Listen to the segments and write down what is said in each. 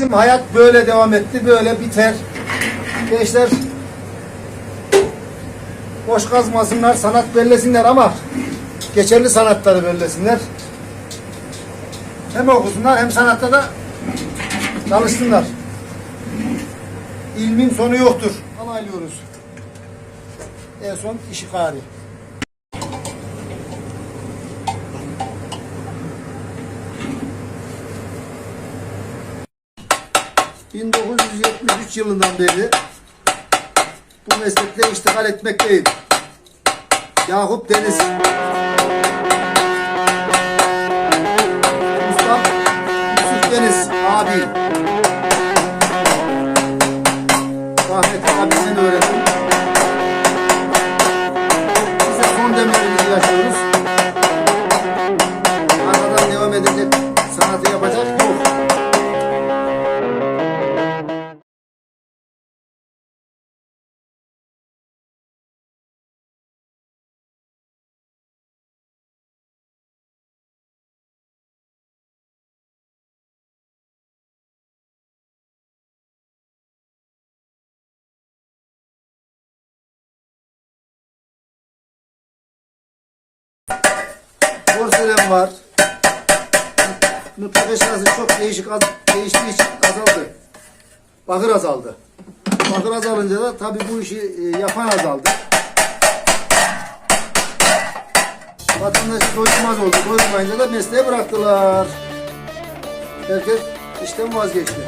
Bizim hayat böyle devam etti, böyle biter. Gençler boş kazmasınlar, sanat bellesinler ama geçerli sanatları bellesinler. Hem okusunlar hem sanatta da çalışsınlar. İlmin sonu yoktur. Anaylıyoruz. En son işikari. ...1973 yılından beri... ...bu meslekle iştigal etmekteyim. Yakup Deniz. Mustafa Yusuf Deniz abi. Rahmetli abimden öğrendim. Biz de son demelerimizi yaşıyoruz. Arkadan devam edecek, sanatı yapacak yok. Porselen var. Mutfak eşyası çok değişik az, değiştiği için azaldı. Bakır azaldı. Bakır azalınca da tabii bu işi e, yapan azaldı. Vatandaş doyulmaz oldu. Doyulmayınca da mesleği bıraktılar. Herkes işten vazgeçti.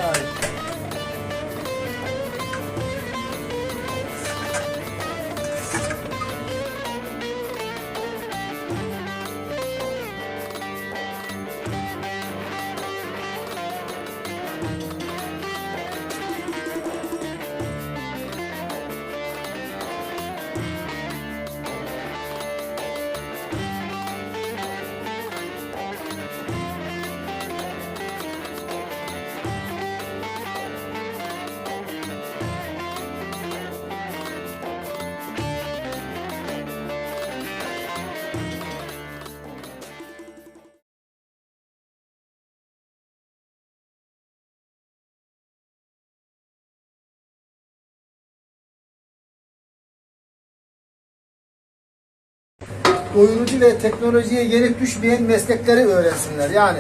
Doyurucu ve teknolojiye yenik düşmeyen meslekleri öğrensinler. Yani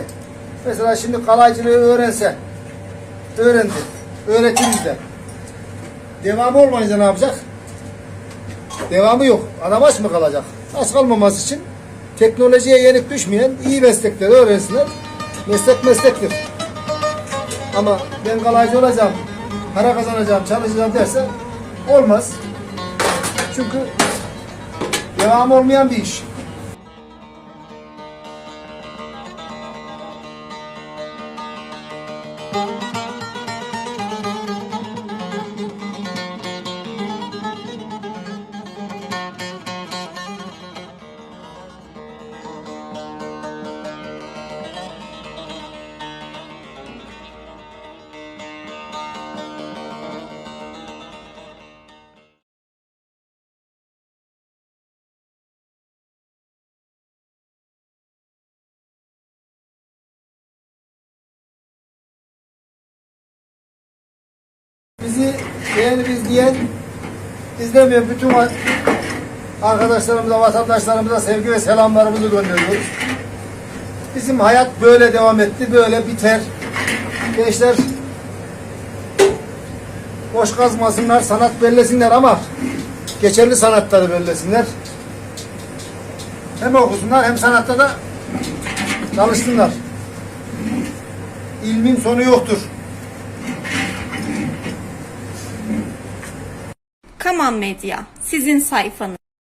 mesela şimdi kalaycılığı öğrense, öğrendi, öğretiriz de. Devamı olmayınca ne yapacak? Devamı yok. Adam aç mı kalacak? Aç kalmaması için teknolojiye yenik düşmeyen iyi meslekleri öğrensinler. Meslek meslektir. Ama ben kalaycı olacağım, para kazanacağım, çalışacağım derse olmaz. Çünkü Meu amor, minha bicha. Bizi beğenip izleyen, izlemeyen bütün arkadaşlarımıza, vatandaşlarımıza sevgi ve selamlarımızı gönderiyoruz. Bizim hayat böyle devam etti, böyle biter. Gençler boş kazmasınlar, sanat bellesinler ama geçerli sanatları bellesinler. Hem okusunlar hem sanatta da çalışsınlar. İlmin sonu yoktur. Kaman Medya, sizin sayfanız.